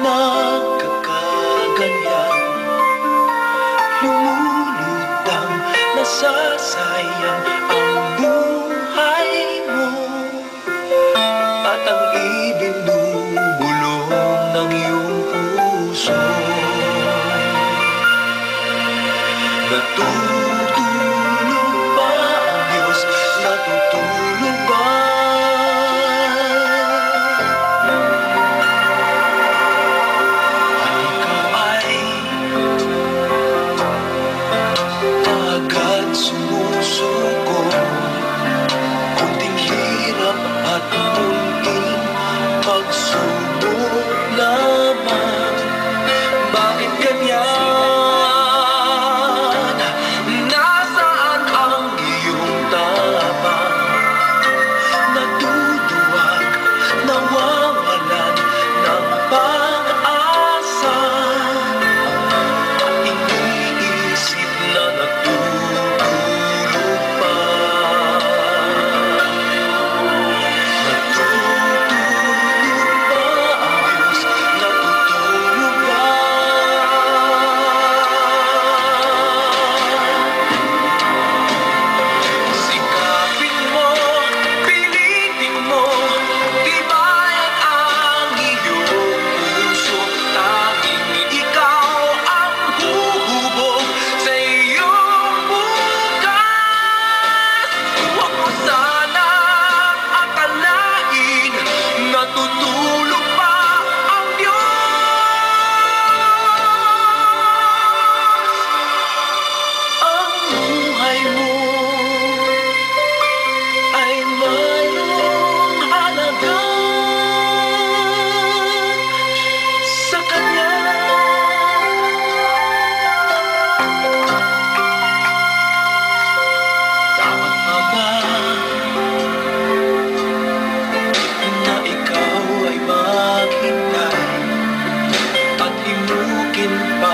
nagkakaganyan Lumulutang, nasasayang ang buhay mo. At ang ibinubulong ng iyong puso. Natulog 是我说。Bye.